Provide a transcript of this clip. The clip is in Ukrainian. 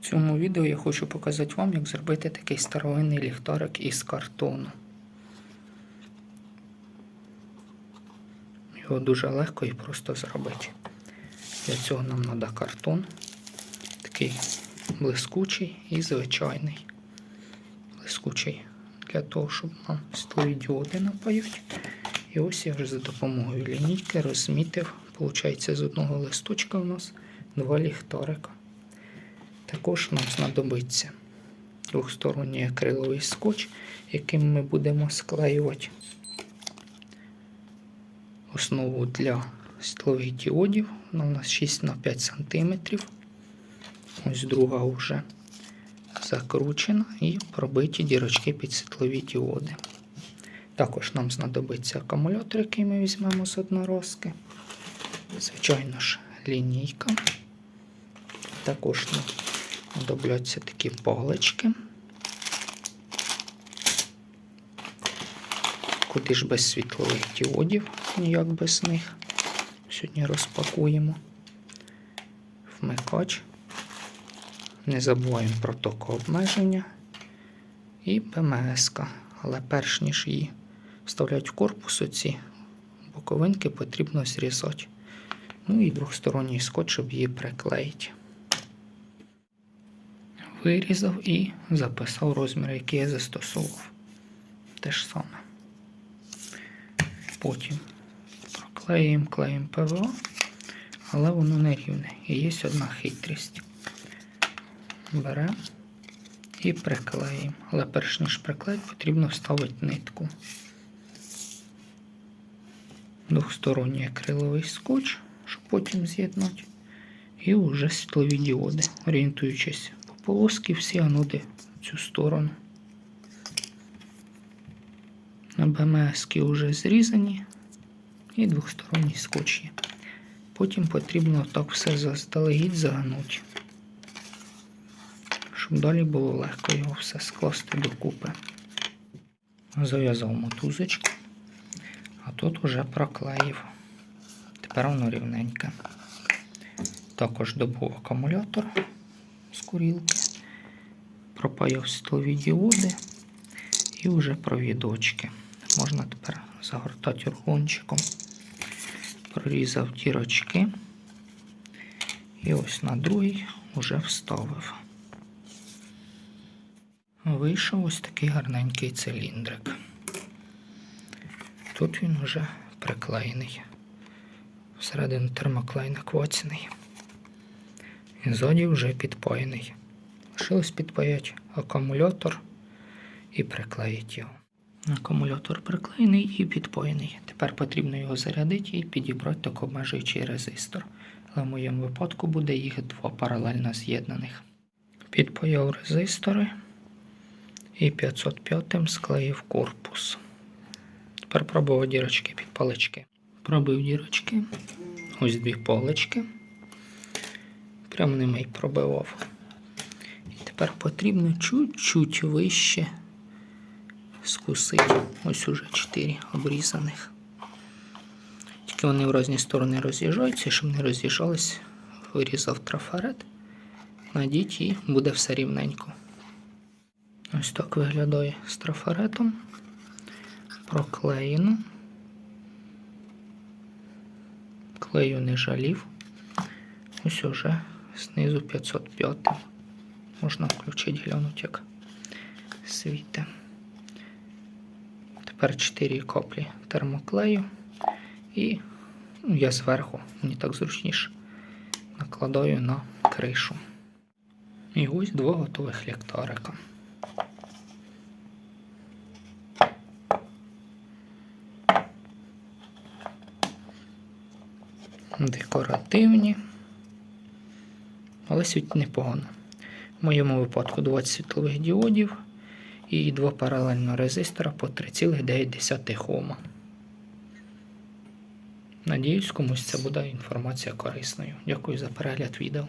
В цьому відео я хочу показати вам, як зробити такий старовинний ліхтарик із картону. Його дуже легко і просто зробити. Для цього нам треба картон, такий блискучий і звичайний. Блискучий для того, щоб нам діоди напають. І ось я вже за допомогою лінійки розмітив, виходить, з одного листочка у нас два ліхтарика. Також нам знадобиться двохсторонній акриловий скотч, яким ми будемо склеювати основу для світлових діодів. Вона у нас 6 на 5 см. Ось друга вже закручена і пробиті дірочки під світлові діоди. Також нам знадобиться акумулятор, який ми візьмемо з одноразки. Звичайно ж, лінійка. Також нам знадобляться такі палички. Куди ж без світлових діодів, ніяк без них. Сьогодні розпакуємо вмикач. Не забуваємо про токообмеження і ПМС. Але перш ніж її вставляти в корпус, оці боковинки потрібно зрізати. Ну і двохсторонній скотч, щоб її приклеїти. Вирізав і записав розмір, який я застосовував. Те ж саме. Потім проклеїмо, клеїмо ПВО, але воно не рівне. І є одна хитрість. Беремо і приклеїмо. Але перш ніж приклеїти, потрібно вставити нитку. Двохсторонній акриловий скотч, щоб потім з'єднати. І вже світлові діоди, орієнтуючись полоски, всі ануди в цю сторону. На БМС вже зрізані і двохсторонній скотч. Потім потрібно так все заздалегідь загнути, щоб далі було легко його все скласти докупи. Зав'язав мотузочку, а тут вже проклеїв. Тепер воно рівненьке. Також добув акумулятор з курілки, пропаяв світлові діоди і вже провідочки. Можна тепер загортати рулончиком. Прорізав дірочки. І ось на другий вже вставив. Вийшов ось такий гарненький циліндрик. Тут він вже приклеєний. Всередину термоклей наквацений. І вже підпаяний. Лишилось підпаяти акумулятор і приклеїти його. Акумулятор приклеєний і підпаяний. Тепер потрібно його зарядити і підібрати токобмежуючий резистор. Але в моєму випадку буде їх два паралельно з'єднаних. Підпаяв резистори і 505 склеїв корпус. Тепер пробував дірочки під палички. Пробив дірочки. Ось дві палички. Прямо ними й пробивав. І тепер потрібно чуть-чуть вище скусити. Ось уже 4 обрізаних. Тільки вони в різні сторони роз'їжджаються, щоб не роз'їжджались, вирізав трафарет, надіть і буде все рівненько. Ось так виглядає з трафаретом. Проклеєно. Клею не жалів. Ось уже знизу 505. Можна включити, глянути, як світе. Тепер 4 коплі термоклею. І ну, я зверху, мені так зручніше, накладаю на кришу. І ось два готових ліхтарика. Декоративні. Але світить непогано. В моєму випадку 20 світлових діодів і два паралельно резистора по 3,9 Ом. Надіюсь, комусь це буде інформація корисною. Дякую за перегляд відео.